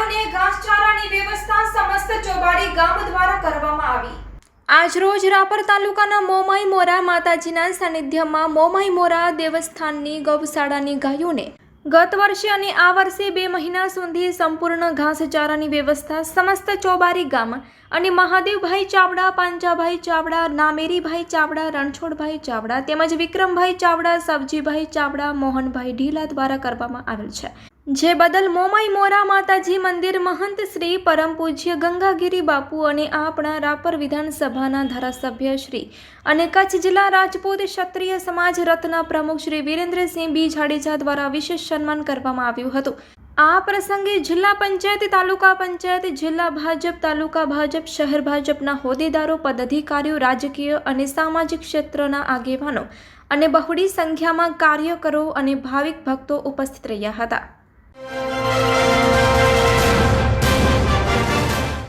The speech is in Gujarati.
ગાયોને ઘાસચારાની વ્યવસ્થા સમસ્ત ચોબાડી ગામ દ્વારા કરવામાં આવી. આજરોજ રાપર તાલુકાના મોમાઈ મોરા માતાજીના સાનિધ્યમાં મોમાઈ મોરા દેવસ્થાનની ગૌશાળાની ગાયોને ગત વર્ષે અને આ વર્ષે બે મહિના સુધી સંપૂર્ણ ઘાસચારાની વ્યવસ્થા સમસ્ત ચોબારી ગામ અને મહાદેવભાઈ ચાવડા, પાંજાભાઈ ચાવડા, નામેરીભાઈ ચાવડા, રણછોડભાઈ ચાવડા તેમજ વિક્રમભાઈ ચાવડા સબજીભાઈ ચાવડા, મોહનભાઈ ઢીલા દ્વારા કરવામાં આવેલ છે. જે બદલ મોમાઈ મોરા માતાજી મંદિર મહંત શ્રી પરમ પૂજ્ય ગંગાગીરી બાપુ અને આપણા રાપર વિધાનસભાના ધારાસભ્ય શ્રી અને કચ્છ જિલ્લા રાજપૂત ક્ષત્રિય સમાજ રત્ન પ્રમુખ શ્રી વિરેન્દ્રસિંહ બી જાડેજા દ્વારા વિશેષ સન્માન કરવામાં આવ્યું હતું. આ પ્રસંગે જિલ્લા પંચાયત, તાલુકા પંચાયત, જિલ્લા ભાજપ, તાલુકા ભાજપ, શહેર ભાજપના હોદ્દેદારો, પદાધિકારીઓ, રાજકીય અને સામાજિક ક્ષેત્રના આગેવાનો અને બહોળી સંખ્યામાં કાર્યકરો અને ભાવિક ભક્તો ઉપસ્થિત રહ્યા હતા.